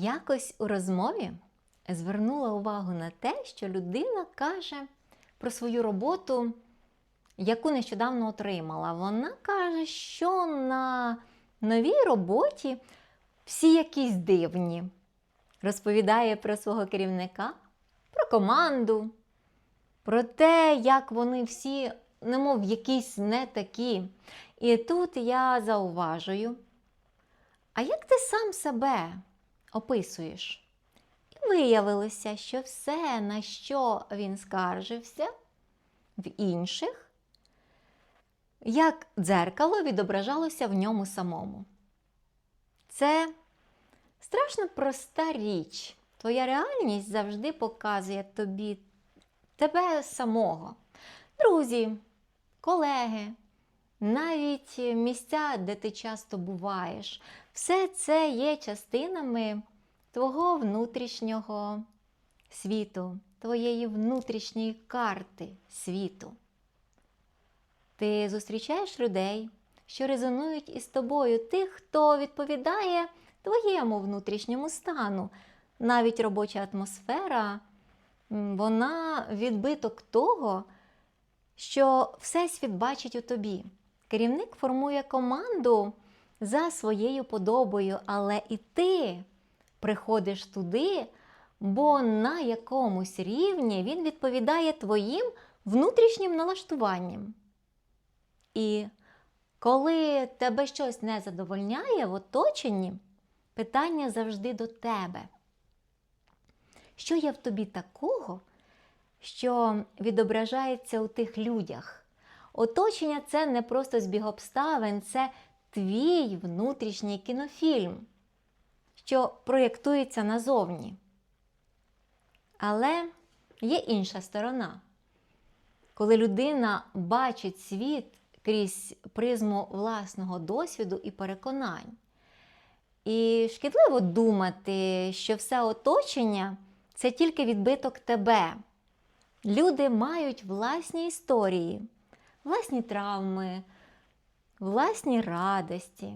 Якось у розмові звернула увагу на те, що людина каже про свою роботу, яку нещодавно отримала. Вона каже, що на новій роботі всі якісь дивні. Розповідає про свого керівника, про команду, про те, як вони всі, немов якісь не такі. І тут я зауважую, а як ти сам себе описуєш? І виявилося, що все, на що він скаржився в інших, як дзеркало відображалося в ньому самому. Це страшно проста річ. Твоя реальність завжди показує тобі тебе самого. Друзі, колеги, навіть місця, де ти часто буваєш, все це є частинами твого внутрішнього світу, твоєї внутрішньої карти світу. Ти зустрічаєш людей, що резонують із тобою, тих, хто відповідає твоєму внутрішньому стану. Навіть робоча атмосфера, вона відбиток того, що Всесвіт бачить у тобі. Керівник формує команду за своєю подобою, але і ти приходиш туди, бо на якомусь рівні він відповідає твоїм внутрішнім налаштуванням. І коли тебе щось не задовольняє в оточенні, питання завжди до тебе. Що є в тобі такого, що відображається у тих людях? Оточення це не просто збіг обставин, це твій внутрішній кінофільм, що проєктується назовні. Але є інша сторона. Коли людина бачить світ крізь призму власного досвіду і переконань. І шкідливо думати, що все оточення це тільки відбиток тебе. Люди мають власні історії, власні травми, власні радості.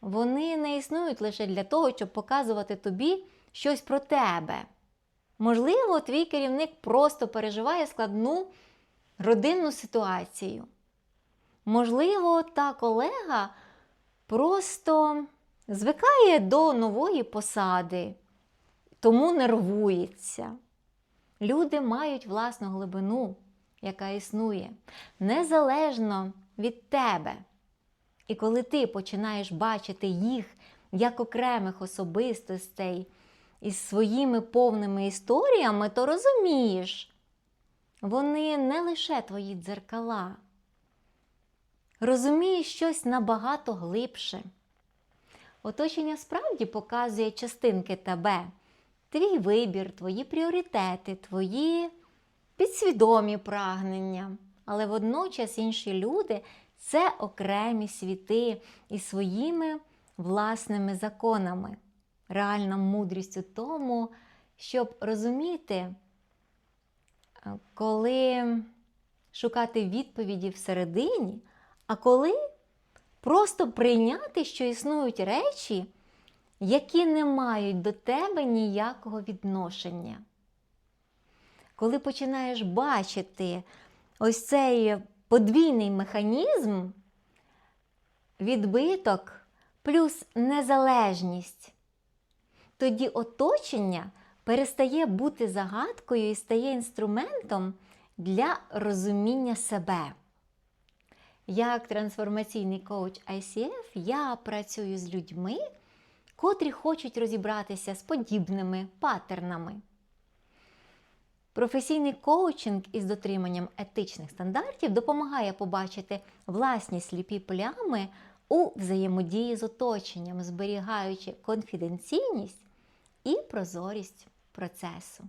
Вони не існують лише для того, щоб показувати тобі щось про тебе. Можливо, твій керівник просто переживає складну родинну ситуацію. Можливо, та колега просто звикає до нової посади, тому нервується. Люди мають власну глибину, яка існує, незалежно від тебе. І коли ти починаєш бачити їх як окремих особистостей із своїми повними історіями, то розумієш, вони не лише твої дзеркала. Розумієш щось набагато глибше. Оточення справді показує частинки тебе, твій вибір, твої пріоритети, твої підсвідомі прагнення. Але водночас інші люди це окремі світи із своїми власними законами. Реальна мудрість у тому, щоб розуміти, коли шукати відповіді всередині, а коли просто прийняти, що існують речі, які не мають до тебе ніякого відношення. Коли починаєш бачити ось цей подвійний механізм, відбиток плюс незалежність, тоді оточення перестає бути загадкою і стає інструментом для розуміння себе. Як трансформаційний коуч ICF я працюю з людьми, котрі хочуть розібратися з подібними паттернами. Професійний коучинг із дотриманням етичних стандартів допомагає побачити власні сліпі плями у взаємодії з оточенням, зберігаючи конфіденційність і прозорість процесу.